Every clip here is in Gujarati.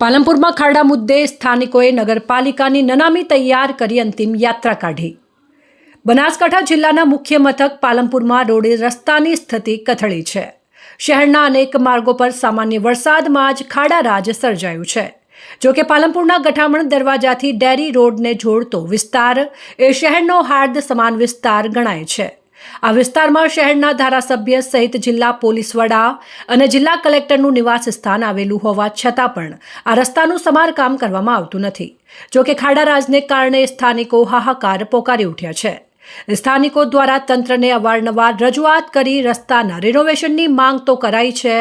પાલનપુરમાં ખાડા મુદ્દે સ્થાનિકોએ નગરપાલિકાની નનામી તૈયાર કરી અંતિમ યાત્રા કાઢી. બનાસકાંઠા જિલ્લાના મુખ્ય મથક પાલનપુરમાં રોડે રસ્તાની સ્થિતિ કથળી છે. શહેરના અનેક માર્ગો પર સામાન્ય વરસાદમાં જ ખાડા રાજ સર્જાયું છે. જો કે પાલનપુરના ગઠામણ દરવાજાથી ડેરી રોડને જોડતો વિસ્તાર એ શહેરનો હાર્દ સમાન વિસ્તાર ગણાય છે. આ વિસ્તારમાં શહેરના ધારાસભ્ય સહિત જિલ્લા પોલીસ વડા અને જિલ્લા કલેક્ટરનું નિવાસ સ્થાન આવેલું હોવા છતાં પણ આ રસ્તાનું સમારકામ કરવામાં આવતું નથી. જોકે ખાડારાજને કારણે સ્થાનિકો હાહાકાર પોકારી ઉઠ્યા છે. સ્થાનિકો દ્વારા તંત્રને અવારનવાર રજૂઆત કરી રસ્તાના રિનોવેશનની માંગ તો કરાઈ છે,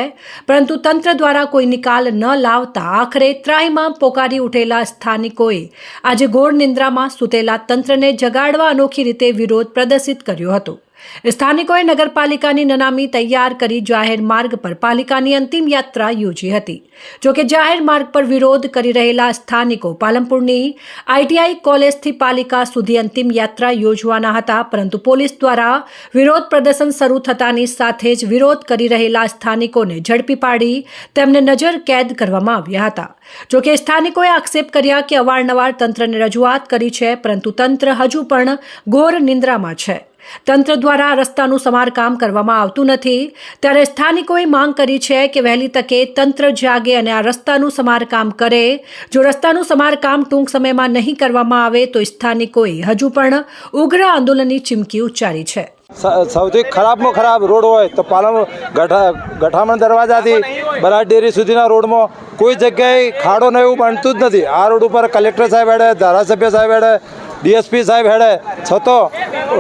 પરંતુ તંત્ર દ્વારા કોઈ નિકાલ ન લાવતા આખરે ત્રાહીમામ પોકારી ઉઠેલા સ્થાનિકોએ આજે ઘોર નિંદ્રામાં સૂતેલા તંત્રને જગાડવા અનોખી રીતે વિરોધ પ્રદર્શિત કર્યો હતો. સ્થાનિકોએ નગરપાલિકાની નનામી તૈયાર કરી જાહેર માર્ગ પર પાલિકાની અંતિમ યાત્રા યોજી હતી. જોકે જાહેર માર્ગ પર વિરોધ કરી રહેલા સ્થાનિકો પાલનપુરની આઈટીઆઈ કોલેજથી પાલિકા સુધી અંતિમ યાત્રા યોજવાના હતા, પરંતુ પોલીસ દ્વારા વિરોધ પ્રદર્શન શરૂ થતાની સાથે જ વિરોધ કરી રહેલા સ્થાનિકોને ઝડપી પાડી તેમને નજર કેદ કરવામાં આવ્યા હતા. જોકે સ્થાનિકોએ આક્ષેપ કર્યા કે અવારનવાર તંત્રને રજૂઆત કરી છે, પરંતુ તંત્ર હજુ પણ ઘોર નિંદ્રામાં છે. તંત્ર દ્વારા રસ્તાનું સમારકામ કરવામાં આવતું નથી. ત્યારે સ્થાનિકોએ માંગ કરી છે કે વહેલી તકે તંત્ર જાગે અને આ રસ્તાનું સમારકામ કરે. જો રસ્તાનું સમારકામ ટૂંક સમયમાં નહીં કરવામાં આવે તો સ્થાનિકોએ હજુ પણ ઉગ્ર આંદોલનની ચીમકી ઉચ્ચારી છે. સૌથી ખરાબમાં ખરાબ રોડ હોય તો ગઠા ગઠામણ દરવાજાથી બરાડ ડેરી સુધીના રોડમાં કોઈ જગ્યાએ ખાડો ને એવું બનતું જ નથી. આ રોડ ઉપર કલેક્ટર સાહેબ હેડે, ધારાસભ્ય સાહેબ હેડે, ડીએસપી સાહેબ હેડે, છતાં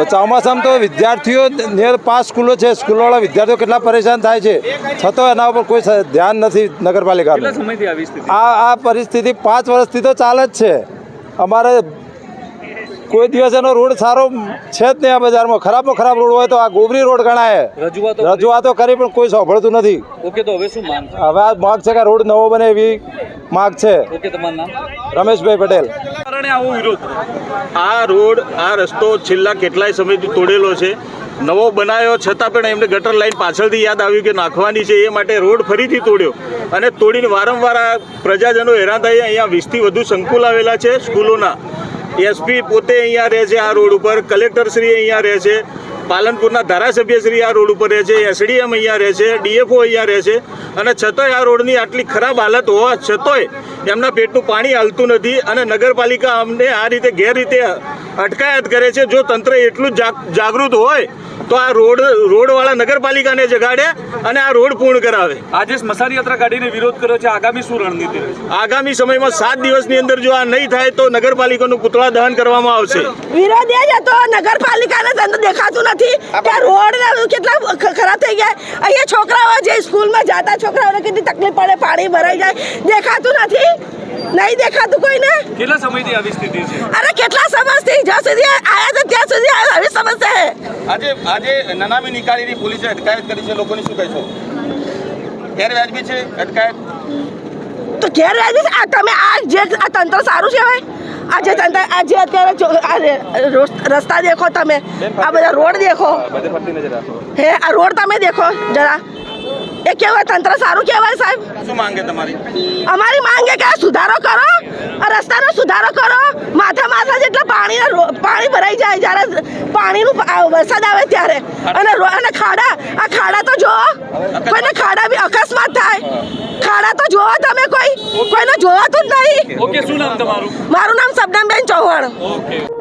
ચોમાસામાં તો વિદ્યાર્થીઓ નિયર પાંચ સ્કૂલો છે. સ્કૂલવાળા વિદ્યાર્થીઓ કેટલા પરેશાન થાય છે. છતાં એના ઉપર કોઈ ધ્યાન નથી નગરપાલિકાનું. આ આ પરિસ્થિતિ પાંચ વર્ષથી તો ચાલે જ છે. અમારે કોઈ દિવસ એનો રોડ સારો છે જ નહીં આ બજારમાં. ખરાબમાં ખરાબ રોડ હોય તો આ ગોબરી રોડ ગણાય. રજૂઆતો રજૂઆતો કરી પણ કોઈ સાંભળતું નથી. ઓકે તો હવે શું માંગ હવે આ માગ છે કે રોડ નવો બને એવી માગ છે. ઓકે તમારું નામ? રમેશભાઈ પટેલ. કારણે આવો વિરોધ. આ રોડ આ રસ્તો છેલ્લા કેટલાય સમયથી તોડેલો છે. નવો બનાવ્યો છતાં પણ એમને ગટર લાઈન પાછળથી યાદ આવ્યું કે નાખવાની છે એ માટે રોડ ફરીથી તોડ્યો. અને તોડીને વારંવાર આ પ્રજાજનો હેરાન થઈ અહીંયા વીસથી વધુ સંકુલ આવેલા છે સ્કૂલોના. એસપી પોતે અહીંયા રહે છે આ રોડ ઉપર કલેક્ટર શ્રી અહીંયા રહે છે, પાલનપુરના ધારાસભ્ય શ્રી આ રોડ ઉપર રહે છે, એસડીએમ અહીંયા રહે છે, ડીએફઓ અહીંયા રહે છે, અને છતાંય આ રોડની આટલી ખરાબ હાલત હોવા છતાંય એમના પેટનું પાણી હાલતું નથી અને નગરપાલિકા અમને આ રીતે ગેરરીતે અટકાયત કરે છે, જો તંત્ર એટલું જાગૃત હોય તો આ રોડ રોડવાળા નગરપાલિકાને જગાડે અને આ રોડ પૂર્ણ કરાવે. આજે સ્મશાન યાત્રા કાઢીને વિરોધ કર્યો છે. આગામી શું રણનીતિ આગામી સમયમાં સાત દિવસની અંદર જો આ નહીં થાય તો નગરપાલિકાનું પુતળા દહન કરવામાં આવશે. વિરોધ એ જ હતો. નગરપાલિકાને તંત્ર દેખાતું નથી કે રોડ કેટલા ખરાબ થઈ ગયા. અહીંયા છોકરાઓ જે સ્કૂલમાં જતા છોકરાઓને કેટલી તકલીફ પડે પાણી ભરાઈ જાય. દેખાતું નથી. નહીં દેખાતું કોઈને? કેટલા સમયથી આવી સ્થિતિ છે? અરે કેટલા સમજથી જ્યાં સુધી આયા છે ત્યાં સુધી આ આવી સમસ્યા છે. આજે આજે નનામી નિકાળીની પોલીસે અટકાયત કરી છે. લોકોની શું કહેશો? ગેરવાજબી છે અટકાયત? તો ગેરવાજબી છે? આ તમે આ જે આ તંત્ર સારું છે ભાઈ? આ જે તંત્ર આ જે અત્યારે રસ્તા દેખો તમે. આ બધા રોડ દેખો. હે આ રોડ તમે દેખો જરા. એ કેવાય તંત્ર સારું કહેવાય સાહેબ? શું માંગે તમારી? અમારી માંગે કે સુધારો કરો. આ રસ્તાનો સુધારો કરો. માથા જેટલા પાણી ભરાઈ જાય જ્યારે પાણીનું વરસાદ આવે ત્યારે. અને રો- અને ખાડા આ ખાડા તો જો કોઈને ખાડા બી અકસ્માત થાય. ખાડા તો જોવા તમે કોઈ. કોઈને જોવાતું જ નહીં. ઓકે શું નામ તમારું? મારું નામ સબનમબેન ચૌહાણ. ઓકે